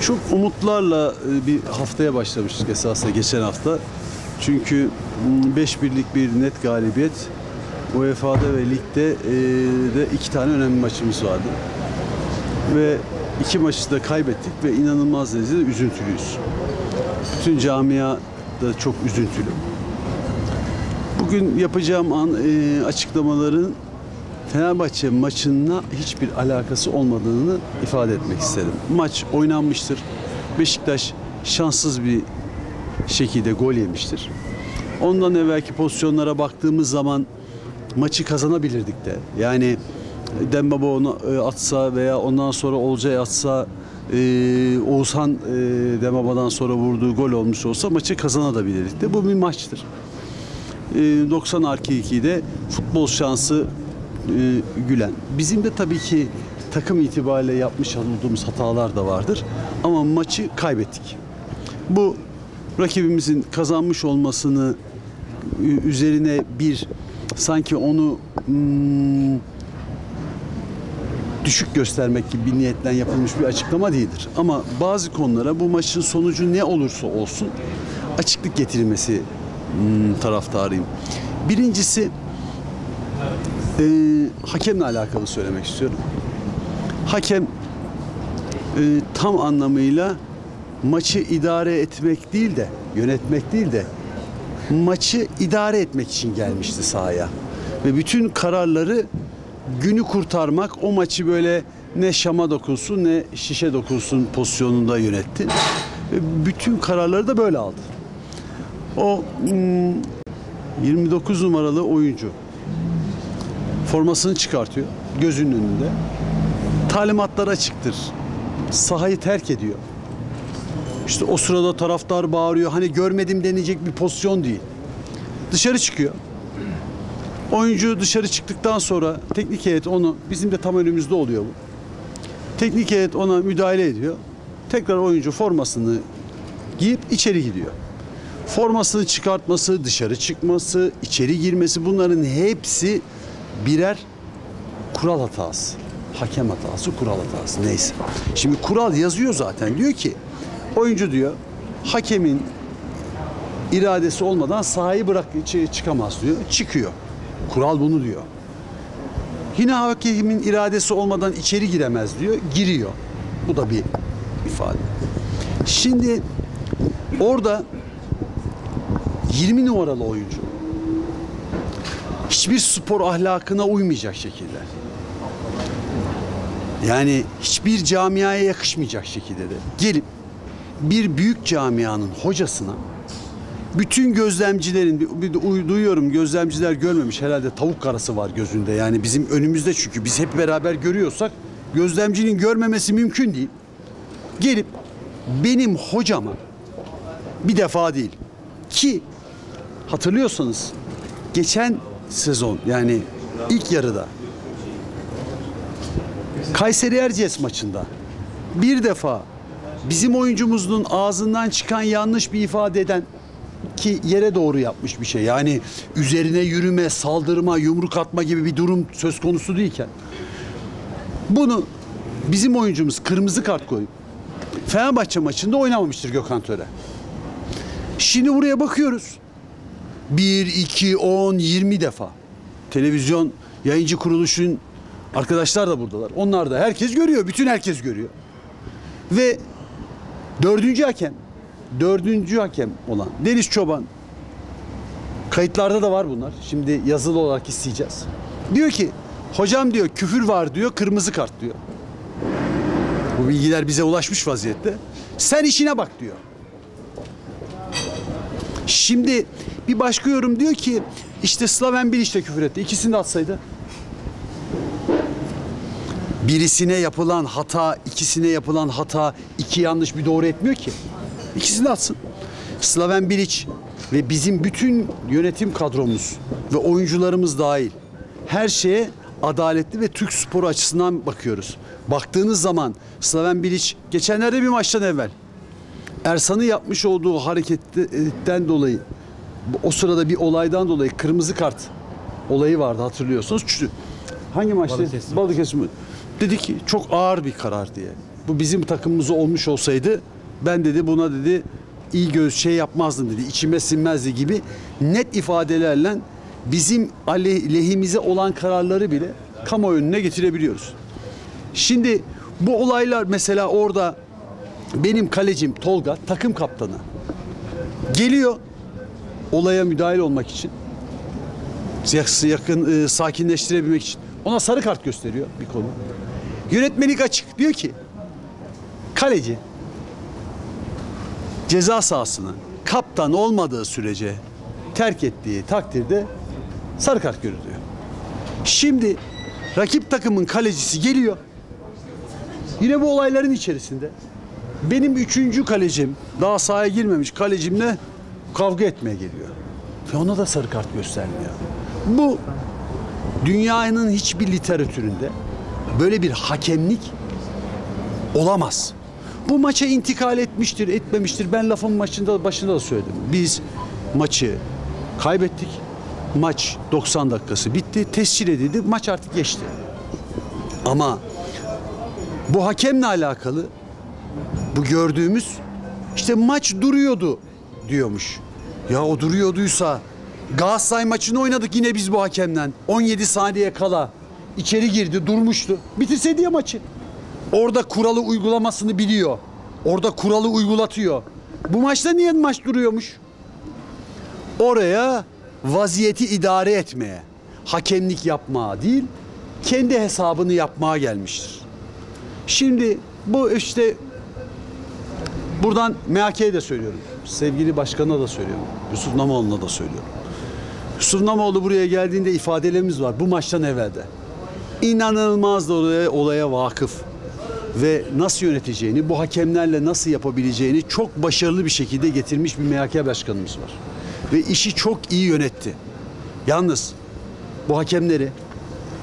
Çok umutlarla e, bir haftaya başlamıştık esasında geçen hafta. Çünkü 5 birlik bir net galibiyet UEFA'da ve ligde e, de iki tane önemli maçımız vardı. Ve iki maçı da kaybettik ve inanılmaz derecede üzüntülüyüz. Bütün camia da çok üzüntülü. Bugün yapacağım an, e, açıklamaların Fenerbahçe maçına hiçbir alakası olmadığını ifade etmek isterim. Maç oynanmıştır. Beşiktaş şanssız bir şekilde gol yemiştir. Ondan evvelki pozisyonlara baktığımız zaman maçı kazanabilirdik de. Yani Dembaba onu e, atsa veya ondan sonra Olcay atsa e, Oğuzhan e, Dembaba'dan sonra vurduğu gol olmuş olsa maçı kazanabilirdik de. Bu bir maçtır. E, 90 artı 2'de futbol şansı e, Gülen. Bizim de tabii ki takım itibariyle yapmış olduğumuz hatalar da vardır. Ama maçı kaybettik. Bu rakibimizin kazanmış olmasını üzerine bir sanki onu hmm, düşük göstermek gibi bir niyetten yapılmış bir açıklama değildir. Ama bazı konulara bu maçın sonucu ne olursa olsun açıklık getirilmesi hmm, taraftarıyım. Birincisi e, hakemle alakalı söylemek istiyorum. Hakem e, tam anlamıyla maçı idare etmek değil de yönetmek değil de maçı idare etmek için gelmişti sahaya. Ve bütün kararları günü kurtarmak, o maçı böyle ne şama dokunsun ne şişe dokunsun pozisyonunda yönetti. Ve bütün kararları da böyle aldı. O hmm, 29 numaralı oyuncu formasını çıkartıyor gözünün önünde. Talimatlar açıktır. Sahayı terk ediyor. İşte o sırada taraftar bağırıyor. Hani görmedim denecek bir pozisyon değil. Dışarı çıkıyor. Oyuncu dışarı çıktıktan sonra teknik heyet onu bizim de tam önümüzde oluyor bu. Teknik heyet ona müdahale ediyor. Tekrar oyuncu formasını giyip içeri gidiyor. Formasını çıkartması, dışarı çıkması, içeri girmesi bunların hepsi birer kural hatası. Hakem hatası, kural hatası neyse. Şimdi kural yazıyor zaten. Diyor ki oyuncu diyor hakemin iradesi olmadan sahayı bırak içeri çıkamaz diyor. Çıkıyor. Kural bunu diyor. Yine hakemin iradesi olmadan içeri giremez diyor. Giriyor. Bu da bir ifade. Şimdi orada 20 numaralı oyuncu hiçbir spor ahlakına uymayacak şekilde. Yani hiçbir camiaya yakışmayacak şekilde de gelip bir büyük camianın hocasına bütün gözlemcilerin bir, de uy- duyuyorum gözlemciler görmemiş herhalde tavuk karası var gözünde yani bizim önümüzde çünkü biz hep beraber görüyorsak gözlemcinin görmemesi mümkün değil. Gelip benim hocama bir defa değil ki hatırlıyorsanız geçen sezon yani ilk yarıda Kayseri Erciyes maçında bir defa bizim oyuncumuzun ağzından çıkan yanlış bir ifade eden ki yere doğru yapmış bir şey. Yani üzerine yürüme, saldırma, yumruk atma gibi bir durum söz konusu değilken bunu bizim oyuncumuz kırmızı kart koyup Fenerbahçe maçında oynamamıştır Gökhan Töre. Şimdi buraya bakıyoruz. 1, 2, 10, 20 defa. Televizyon yayıncı kuruluşun arkadaşlar da buradalar. Onlar da herkes görüyor. Bütün herkes görüyor. Ve dördüncü hakem, dördüncü hakem olan Deniz Çoban kayıtlarda da var bunlar. Şimdi yazılı olarak isteyeceğiz. Diyor ki hocam diyor küfür var diyor kırmızı kart diyor. Bu bilgiler bize ulaşmış vaziyette. Sen işine bak diyor. Şimdi bir başka yorum diyor ki işte Slaven Bilic de küfür etti. İkisini de atsaydı. Birisine yapılan hata, ikisine yapılan hata iki yanlış bir doğru etmiyor ki. İkisini de atsın. Slaven Bilic ve bizim bütün yönetim kadromuz ve oyuncularımız dahil her şeye adaletli ve Türk sporu açısından bakıyoruz. Baktığınız zaman Slaven Bilic geçenlerde bir maçtan evvel Ersan'ın yapmış olduğu hareketten dolayı o sırada bir olaydan dolayı kırmızı kart olayı vardı hatırlıyorsunuz. Çünkü hangi maçta? Balıkesir. Balıkesir. mi? Dedi ki çok ağır bir karar diye. bu bizim takımımız olmuş olsaydı ben dedi buna dedi iyi göz şey yapmazdım dedi. içime sinmezdi gibi net ifadelerle bizim lehimize olan kararları bile kamuoyu önüne getirebiliyoruz. Şimdi bu olaylar mesela orada benim kalecim Tolga takım kaptanı geliyor olaya müdahil olmak için yakın, e, sakinleştirebilmek için ona sarı kart gösteriyor bir konu. Yönetmelik açık diyor ki kaleci ceza sahasını kaptan olmadığı sürece terk ettiği takdirde sarı kart görür diyor. Şimdi rakip takımın kalecisi geliyor. Yine bu olayların içerisinde benim üçüncü kalecim daha sahaya girmemiş kalecimle kavga etmeye geliyor. Ve ona da sarı kart göstermiyor. Bu dünyanın hiçbir literatüründe böyle bir hakemlik olamaz. Bu maça intikal etmiştir, etmemiştir. Ben lafın maçında başında da söyledim. Biz maçı kaybettik. Maç 90 dakikası bitti. Tescil edildi. Maç artık geçti. Ama bu hakemle alakalı bu gördüğümüz işte maç duruyordu diyormuş. Ya o duruyorduysa Galatasaray maçını oynadık yine biz bu hakemden. 17 saniye kala içeri girdi durmuştu. Bitirseydi ya maçı. Orada kuralı uygulamasını biliyor. Orada kuralı uygulatıyor. Bu maçta niye maç duruyormuş? Oraya vaziyeti idare etmeye, hakemlik yapmaya değil, kendi hesabını yapmaya gelmiştir. Şimdi bu işte buradan MHK'ye de söylüyorum. Sevgili başkanına da söylüyorum. Yusuf Namoğlu'na da söylüyorum. Yusuf Namoğlu buraya geldiğinde ifadelerimiz var bu maçtan evvelde. İnanılmaz olaya, olaya vakıf ve nasıl yöneteceğini, bu hakemlerle nasıl yapabileceğini çok başarılı bir şekilde getirmiş bir MHK başkanımız var. Ve işi çok iyi yönetti. Yalnız bu hakemleri,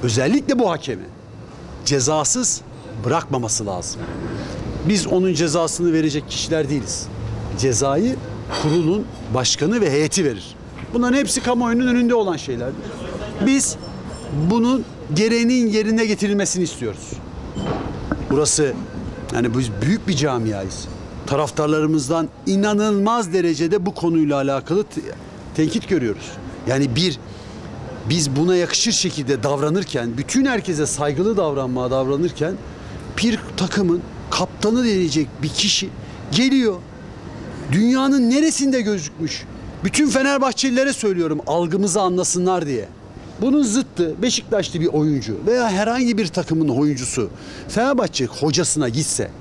özellikle bu hakemi cezasız bırakmaması lazım. Biz onun cezasını verecek kişiler değiliz. Cezayı kurulun başkanı ve heyeti verir. Bunların hepsi kamuoyunun önünde olan şeylerdir. Biz bunun gereğinin yerine getirilmesini istiyoruz. Burası yani biz büyük bir camiayız. Taraftarlarımızdan inanılmaz derecede bu konuyla alakalı te- tenkit görüyoruz. Yani bir biz buna yakışır şekilde davranırken, bütün herkese saygılı davranmaya davranırken bir takımın kaptanı denecek bir kişi geliyor. Dünyanın neresinde gözükmüş? Bütün Fenerbahçelilere söylüyorum algımızı anlasınlar diye. Bunun zıttı Beşiktaşlı bir oyuncu veya herhangi bir takımın oyuncusu Fenerbahçe hocasına gitse,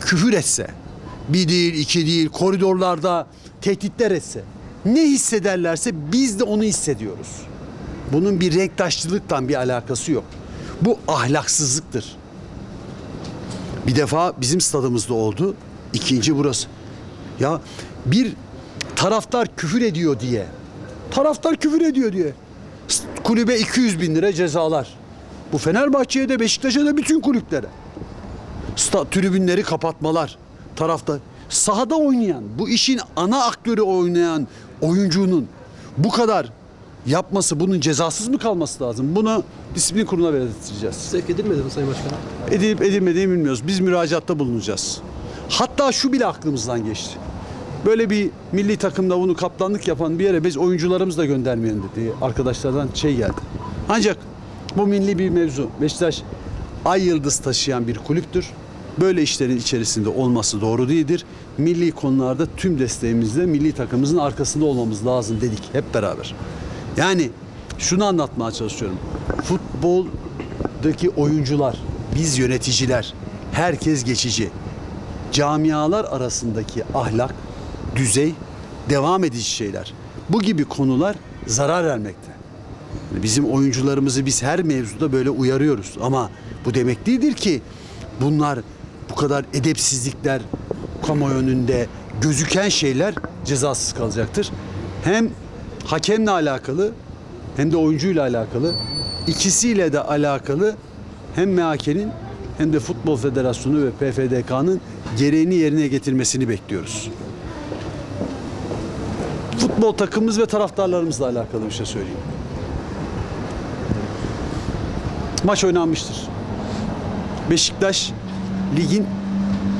küfür etse, bir değil iki değil koridorlarda tehditler etse, ne hissederlerse biz de onu hissediyoruz. Bunun bir renktaşlılıktan bir alakası yok. Bu ahlaksızlıktır. Bir defa bizim stadımızda oldu. İkinci burası. Ya bir taraftar küfür ediyor diye. Taraftar küfür ediyor diye. Kulübe 200 bin lira cezalar. Bu Fenerbahçe'ye de Beşiktaş'a da bütün kulüplere. Sta, tribünleri kapatmalar. Taraftar. Sahada oynayan, bu işin ana aktörü oynayan oyuncunun bu kadar yapması, bunun cezasız mı kalması lazım? Bunu disiplin kuruluna verdireceğiz Sevk edilmedi mi Sayın Başkanım? edilip edilmediğini bilmiyoruz. Biz müracaatta bulunacağız. Hatta şu bile aklımızdan geçti. Böyle bir milli takımda bunu kaptanlık yapan bir yere biz oyuncularımızı da göndermeyelim dedi. Arkadaşlardan şey geldi. Ancak bu milli bir mevzu. Beşiktaş ay yıldız taşıyan bir kulüptür. Böyle işlerin içerisinde olması doğru değildir. Milli konularda tüm desteğimizle milli takımımızın arkasında olmamız lazım dedik hep beraber. Yani şunu anlatmaya çalışıyorum. Futboldaki oyuncular, biz yöneticiler, herkes geçici. Camialar arasındaki ahlak, düzey devam edici şeyler. Bu gibi konular zarar vermekte. Bizim oyuncularımızı biz her mevzuda böyle uyarıyoruz ama bu demek değildir ki bunlar bu kadar edepsizlikler kamuoyu önünde gözüken şeyler cezasız kalacaktır. Hem hakemle alakalı hem de oyuncuyla alakalı ikisiyle de alakalı hem MHK'nin hem de Futbol Federasyonu ve PFDK'nın gereğini yerine getirmesini bekliyoruz. Futbol takımımız ve taraftarlarımızla alakalı bir şey söyleyeyim. Maç oynanmıştır. Beşiktaş ligin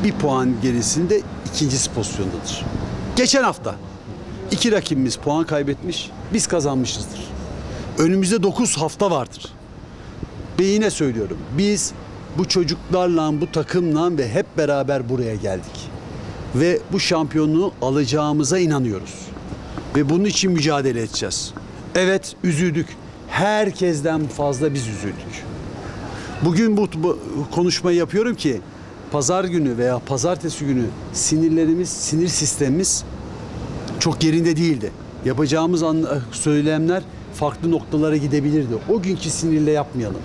bir puan gerisinde ikincisi pozisyondadır. Geçen hafta iki rakibimiz puan kaybetmiş, biz kazanmışızdır. Önümüzde 9 hafta vardır. Ve yine söylüyorum, biz bu çocuklarla, bu takımla ve hep beraber buraya geldik. Ve bu şampiyonluğu alacağımıza inanıyoruz. Ve bunun için mücadele edeceğiz. Evet, üzüldük. Herkesten fazla biz üzüldük. Bugün bu, bu konuşmayı yapıyorum ki pazar günü veya pazartesi günü sinirlerimiz, sinir sistemimiz çok yerinde değildi. Yapacağımız söylemler farklı noktalara gidebilirdi. O günkü sinirle yapmayalım.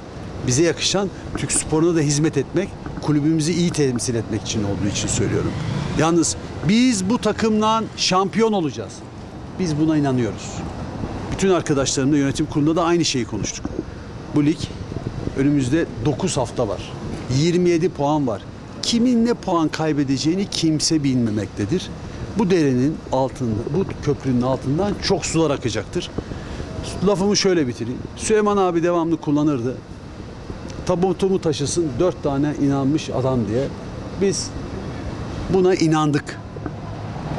Bize yakışan Türk sporuna da hizmet etmek, kulübümüzü iyi temsil etmek için olduğu için söylüyorum. Yalnız biz bu takımla şampiyon olacağız. Biz buna inanıyoruz. Bütün arkadaşlarımla yönetim kurulunda da aynı şeyi konuştuk. Bu lig önümüzde 9 hafta var. 27 puan var. Kimin ne puan kaybedeceğini kimse bilmemektedir. Bu derenin altında, bu köprünün altından çok sular akacaktır. Lafımı şöyle bitireyim. Süleyman abi devamlı kullanırdı. Tabutumu taşısın dört tane inanmış adam diye. Biz buna inandık.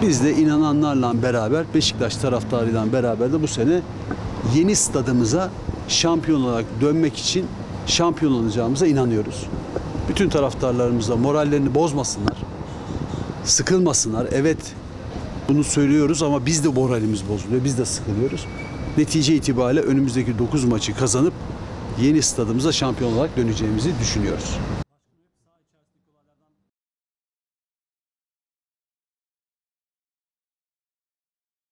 Biz de inananlarla beraber Beşiktaş taraftarıyla beraber de bu sene yeni stadımıza şampiyon olarak dönmek için şampiyon olacağımıza inanıyoruz. Bütün taraftarlarımız da morallerini bozmasınlar. Sıkılmasınlar. Evet bunu söylüyoruz ama biz de moralimiz bozuluyor. Biz de sıkılıyoruz. Netice itibariyle önümüzdeki 9 maçı kazanıp yeni stadımıza şampiyon olarak döneceğimizi düşünüyoruz.